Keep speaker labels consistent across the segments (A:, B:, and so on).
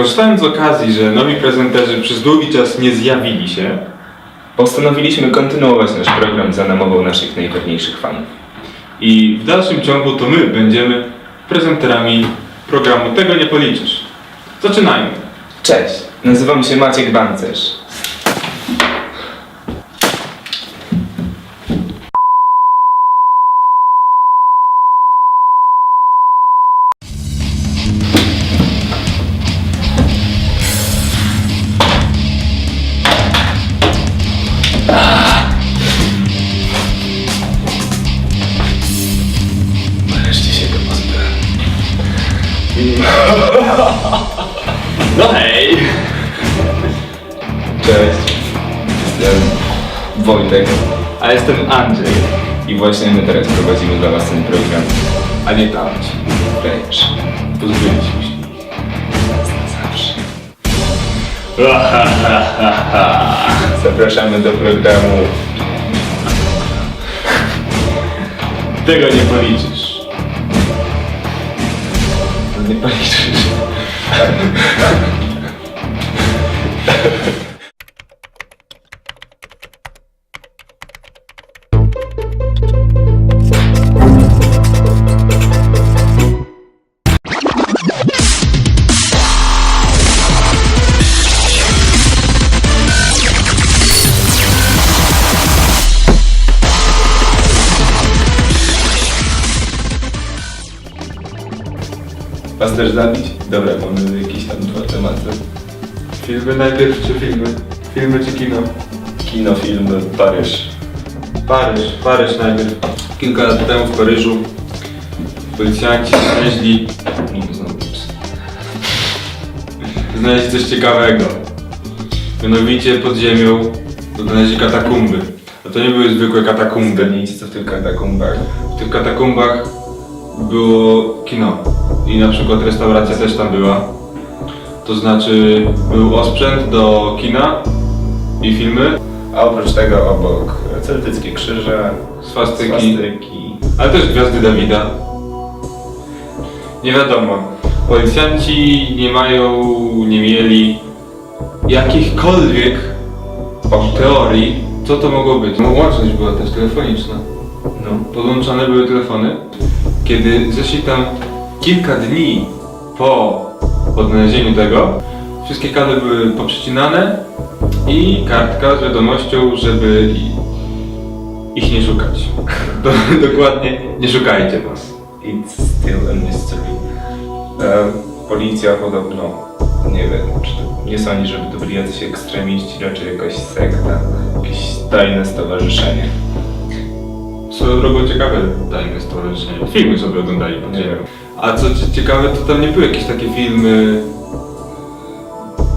A: Korzystając z okazji, że nowi prezenterzy przez długi czas nie zjawili się,
B: Postanowiliśmy kontynuować nasz program za namową naszych najpewniejszych fanów.
A: i w dalszym ciągu to my będziemy prezenterami programu Tego nie policzysz. Zaczynajmy.
B: Cześć, nazywam się Maciek Bancerz. Cześć, jestem Wojtek
A: A jestem Andrzej.
B: i właśnie my teraz prowadzimy dla Was ten program, a nie tamci. Precz. Pozbyliśmy się ich. Raz na zawsze. Zapraszamy do programu
A: Tego nie policzysz.
B: Nie policzysz. Też zabić? Dobra, mamy jakieś tam dwa tematy.
A: Filmy najpierw czy filmy? Filmy czy kino?
B: Kino, film, Paryż.
A: Paryż, Paryż najpierw. Kilka lat temu w Paryżu policjanci znaleźli,
B: No, znowu
A: znaleźli coś ciekawego. Mianowicie pod ziemią znaleźli katakumby. No to nie były zwykłe katakumby.
B: Zgadnijcie co w tych katakumbach.
A: W tych katakumbach było kino i na przykład restauracja też tam była. To znaczy był osprzęt do kina i filmy,
B: A oprócz tego obok celtyckie krzyże,
A: swastyki,
B: swastyki.
A: ale też gwiazdy Dawida. Nie wiadomo. Policjanci nie mają, nie mieli jakichkolwiek teorii, co to mogło być. No, Łączność była też telefoniczna.
B: No.
A: podłączone były telefony. Kiedy zeszli tam kilka dni po odnalezieniu tego, wszystkie kable były poprzecinane i kartka z wiadomością, żeby ich nie szukać. Do, dokładnie, nie szukajcie nas.
B: It's still a mystery. Policja podobno, nie wiem, czy to nie sądzi, żeby to byli jacyś ekstremiści, raczej jakaś sekta, jakieś tajne stowarzyszenie.
A: Swoją drogą ciekawe tajne stowarzyszenie. Filmy sobie oglądali pod
B: Nie
A: ziemią. A co ci- ciekawe, to tam nie były jakieś takie filmy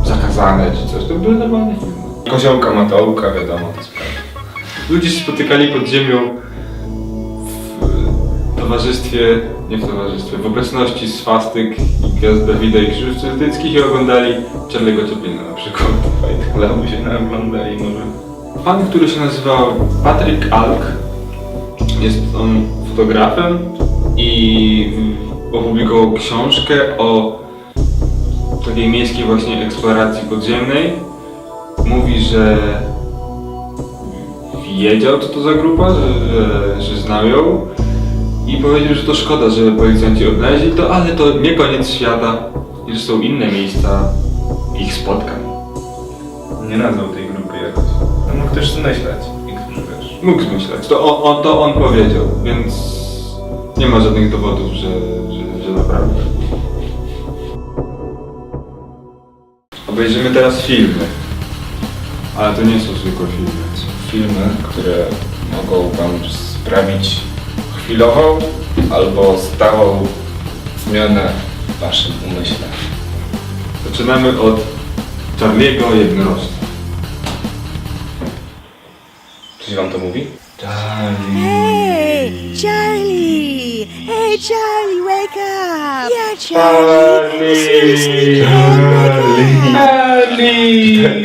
A: zakazane czy coś, to były normalne filmy.
B: Koziołka Matołka, wiadomo, to sprawa.
A: Ludzie się spotykali pod ziemią w towarzystwie, nie w towarzystwie, w obecności swastyk i gwiazd Dawida i krzyżów celtyckich i oglądali Charlie'ego Chaplina na przykład.
B: Fight Clubu się naoglądali może.
A: Pan, który się nazywał Patrick Alk, jest on fotografem i opublikował książkę o takiej miejskiej właśnie eksploracji podziemnej. Mówi, że wiedział co to za grupa, że, że, znał ją i powiedział, że to szkoda, że policjanci odnaleźli to, ale to nie koniec świata i że są inne miejsca ich spotkań.
B: Nie nazwał tej grupy jakoś. No mógł też zmyślać.
A: Mógł zmyślać. To on, to on powiedział, więc nie ma żadnych dowodów, że, że, że naprawdę. Obejrzymy teraz filmy. Ale to nie są zwykłe filmy.
B: Filmy, które mogą wam sprawić chwilową albo stałą zmianę w waszym umyśle.
A: Zaczynamy od Charlie'ego Jednorożca.
B: Coś wam to mówi?
C: Hey, Charlie! Hey, Charlie, wake up! Yeah, Charlie! Seriously, Charlie, wake up!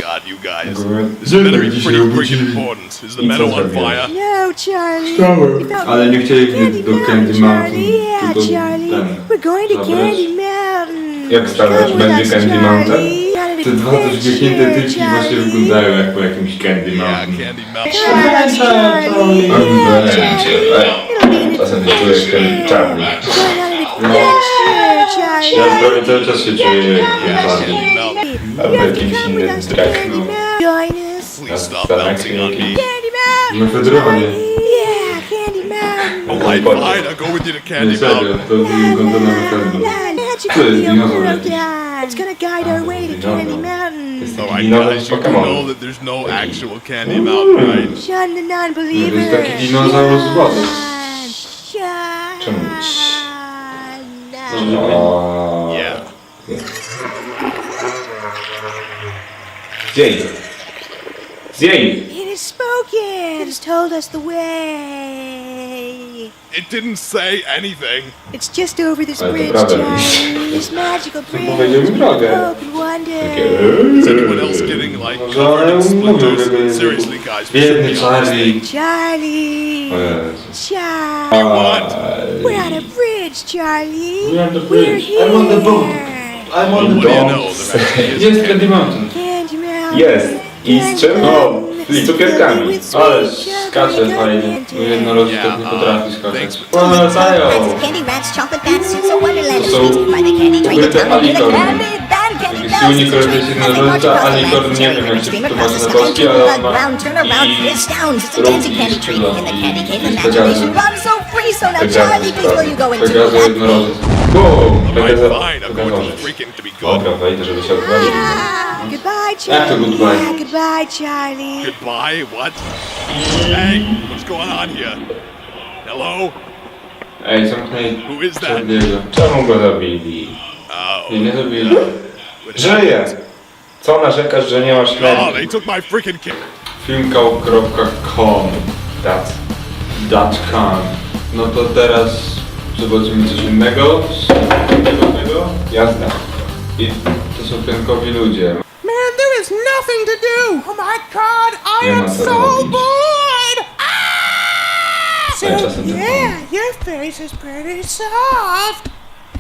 D: God, you guys. This is pretty, pretty freaking important. Is the metal on fire?
C: No, Charlie. We thought
A: Ale nie chcieli
C: Candy
A: do Candy Mountain,
C: Charlie. Yeah,
A: tylko
C: Charlie.
A: ten,
C: We're going to
A: zabrać.
C: Candy Mountain.
B: Jak stawiasz, będzie Candy Mountain?
A: Te dwa też wygięte typki właśnie wyglądają jak po jakimś Candy
D: Yeah,
A: Mountain.
D: Candy Mountain.
B: A będzie, ej. Czasem się czuję jak ten czarny.
A: Ja prawie cały czas się czuję jak ten Charlie.
D: Candy Mountain.
B: Albo jakimś innym drag.
C: Join us.
D: Please stop
B: Stop
D: bouncing on me.
C: Candy Mountain.
A: Mefedrowanie.
C: Yeah, Candy Mountain.
D: Alright, fine, I'll go with you to
A: Nie
D: Candy
A: serio,
D: Mountain.
A: to wygląda na mefedron.
C: Co
A: jest dinozaur jakiś?
C: It's gonna guide our way to Candy Mountain.
D: Alright,
B: Dinozaur
D: guys,
B: z
D: you do know that there's no actual Candy Mountain, right?
C: Shun the
A: To
C: non-believer.
A: jest taki dinozaur z wody.
C: Shun.
B: Czemu?
C: No.
D: Yeah.
B: Zjej! Zjej!
C: It has spoken. It has told us the way.
D: It didn't say anything.
C: It's just over this
B: Ale
C: bridge,
B: prawda.
C: Charlie. This magical bridge.
A: powiedział mi drogę.
C: Open wonder.
D: Is anyone else getting like
A: Może
D: covered in splinters? Seriously, guys, we
A: Biedny
D: should be honest.
A: Charlie.
C: Charlie.
B: O Jezu.
C: Charlie.
D: What?
C: We're on a bridge, Charlie.
A: We're on the bridge.
C: here.
A: I'm on the boat. I'm on
D: what
A: the
D: do you
A: boat.
D: know? The fact is,
A: Jest Candy Mountain.
C: Candy Mountain.
B: Jest. I z czym? O,
C: Candy
B: z cukierkami.
A: Ale skacze fajnie. Mój jednorożec tak nie potrafi skakać.
D: thanks.
A: Powracają!
E: Candy Rats, Chocolate Bats, Suits of Wonderland,
A: To są ukryte
E: Tunnel silnik rośnie narzuca,
A: ani
E: tor
A: nie
E: wynosi
A: przetłumaczy na polski, ale on ma i
E: robi
A: i Pegazy. Pegazy jednorożec.
B: Pegaza...
D: Pegazorzec.
B: Dobra, wejdę, żeby się.
C: Goodbye, Charlie.
A: Yeah, goodbye.
C: Yeah, goodbye, Charlie.
D: Goodbye? What? Hey, what's going on here? Hello?
A: Ej, zamknij.
D: Who is that?
B: Czemu go zabili?
D: Uh,
A: nie.
B: Żyje! Co narzekasz, że nie masz śmierci?
D: they took my freaking kid.
A: Filmkał.com
B: Dat.
A: .com No to teraz zobaczymy coś innego z tego.
B: Jazda.
A: I to są piankowi ludzie.
F: Man, there is nothing to do. Oh my god, I am so bored. Ah! So, yeah, your face is pretty soft.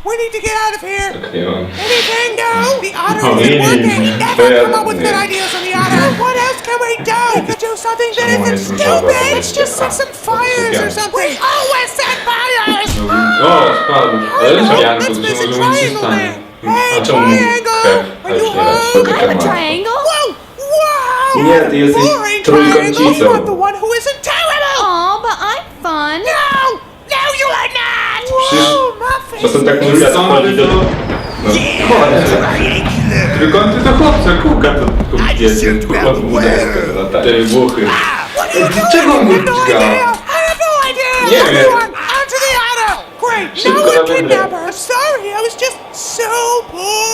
F: We need to get out of here.
B: Tak nie mam.
F: Anything, no? The auto
B: No,
F: isn't
B: nie,
F: working.
B: nie,
F: Never
B: to ja-
F: come up with good
B: nie.
F: ideas on the auto. What else can we do? We could do something that
B: Czemu
F: isn't
B: jest różowa
F: stupid.
B: wersja?
F: Let's just set some fires or
B: Sypiam.
F: something. We always set fires.
A: O, spadł. Ale jest pianko,
F: Let's
A: to
F: visit
A: może mu nic się
F: triangle
A: stanie.
F: then. Hey,
A: A
B: czemu
F: triangle.
B: krew?
F: Are you
B: Chodź teraz,
F: home?
B: sobie temat.
E: Triangle?
F: Whoa! Wow!
B: Nie, ty jesteś
F: Boring
B: trójkącicą.
F: triangle. You are the one who isn't terrible.
E: Oh, but I'm fun.
F: No! No, you are not!
B: Przecież
F: Whoa, my face
B: To są tak
A: To
B: ludzie,
A: są
B: chodzi do...
A: to...
B: No,
A: Trójkąty to chłopca, kółka to kobiety.
B: chłop mu za
A: Te buchy. Dlaczego on go
F: no! I have no idea!
B: Nie wiem.
F: Everyone, onto the auto! Great,
B: Szybko na wędrę.
F: kidnapper! Sorry, I was just so bored!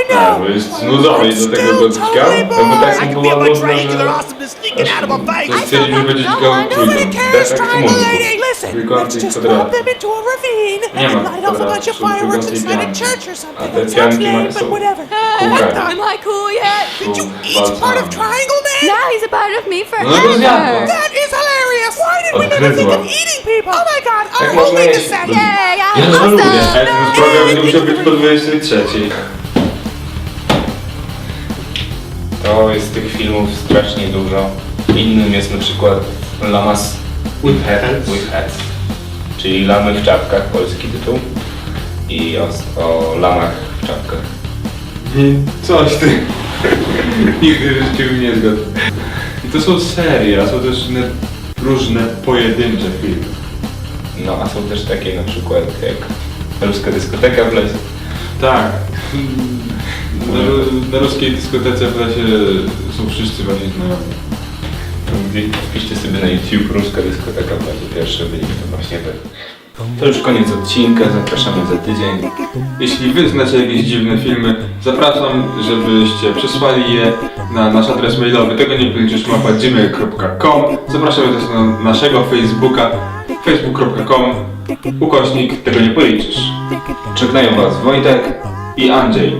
F: I know, I
A: A,
F: know!
A: bo jest znudzony i do tego go
F: Still
A: dźgał?
F: totally
B: No bo tak
F: bored.
B: mu była nudna, że...
A: To stwierdził, że będzie dźgał
F: Nobody
A: trójkąt.
F: cares,
B: Defekt
F: triangle
B: mózgu.
F: lady! Listen,
A: Trójkąty
F: let's
A: i
F: just
A: kwadraty.
F: drop them into a ravine
A: Nie
F: and
A: ma
F: light off a bunch
A: kwadratu,
F: of
A: są
F: fireworks
A: trójkąty i
F: inside a
A: pianki.
F: church or
B: A
F: something.
B: te
F: That sounds
B: pianki
F: lame,
B: są
F: but whatever.
B: kółkami.
E: Am I cool yet?
F: Did you
A: Są
F: eat part of
A: balsami.
F: Triangle Man?
E: Now he's a part of me
A: No go zjadła.
E: forever.
F: That is hilarious! Why did we never think of
B: Odgryzła.
F: eating people? Oh my god,
B: Jak
F: I'll
B: można
F: only
B: jeść
F: the second.
E: Yay,
A: Ja
E: I'm
A: to lubię.
E: awesome.
A: Ale ten program nie musiał być po 23.
B: To jest tych filmów strasznie dużo. Innym jest na przykład Lamas with Heads, with czyli Lamy w czapkach, polski tytuł. I o, o lamach w czapkach.
A: Coś ty. Nigdy w życiu mi nie zgadł. I to są serie, a są też inne różne pojedyncze filmy.
B: No a są też takie na przykład jak Ruska dyskoteka w lesie.
A: Tak. Na, na ruskiej dyskotece w lesie są wszyscy właśnie znajomi.
B: Wpiszcie sobie na YouTube Ruska dyskoteka lesie. Pierwszy wynik to właśnie ten. To już koniec odcinka, zapraszamy za tydzień.
A: Jeśli wy znacie jakieś dziwne filmy, zapraszam, żebyście przesłali je na nasz adres mailowy tego nie policzysz mapa gmail.com Zapraszamy też na naszego Facebooka facebook.com ukośnik tego nie policzysz
B: Żegnają Was Wojtek
A: i Andrzej.